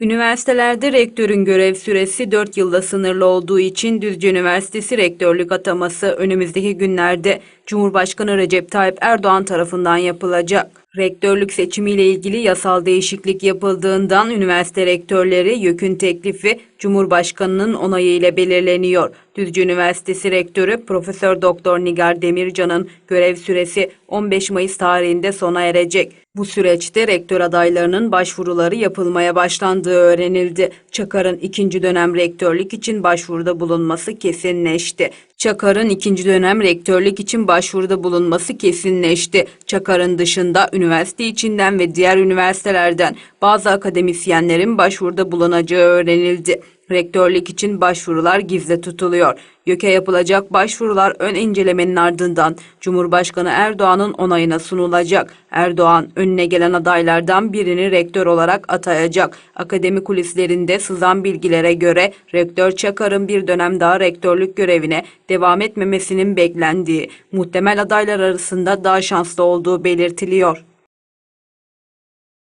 Üniversitelerde rektörün görev süresi 4 yılda sınırlı olduğu için Düzce Üniversitesi rektörlük ataması önümüzdeki günlerde Cumhurbaşkanı Recep Tayyip Erdoğan tarafından yapılacak. Rektörlük seçimiyle ilgili yasal değişiklik yapıldığından üniversite rektörleri YÖK'ün teklifi Cumhurbaşkanının onayı ile belirleniyor. Düzce Üniversitesi Rektörü Profesör Doktor Nigar Demircan'ın görev süresi 15 Mayıs tarihinde sona erecek. Bu süreçte rektör adaylarının başvuruları yapılmaya başlandığı öğrenildi. Çakar'ın ikinci dönem rektörlük için başvuruda bulunması kesinleşti. Çakar'ın ikinci dönem rektörlük için başvuruda bulunması kesinleşti. Çakar'ın dışında üniversite içinden ve diğer üniversitelerden bazı akademisyenlerin başvuruda bulunacağı öğrenildi. Rektörlük için başvurular gizli tutuluyor. YÖK'e yapılacak başvurular ön incelemenin ardından Cumhurbaşkanı Erdoğan'ın onayına sunulacak. Erdoğan önüne gelen adaylardan birini rektör olarak atayacak. Akademi kulislerinde sızan bilgilere göre rektör Çakar'ın bir dönem daha rektörlük görevine devam etmemesinin beklendiği, muhtemel adaylar arasında daha şanslı olduğu belirtiliyor.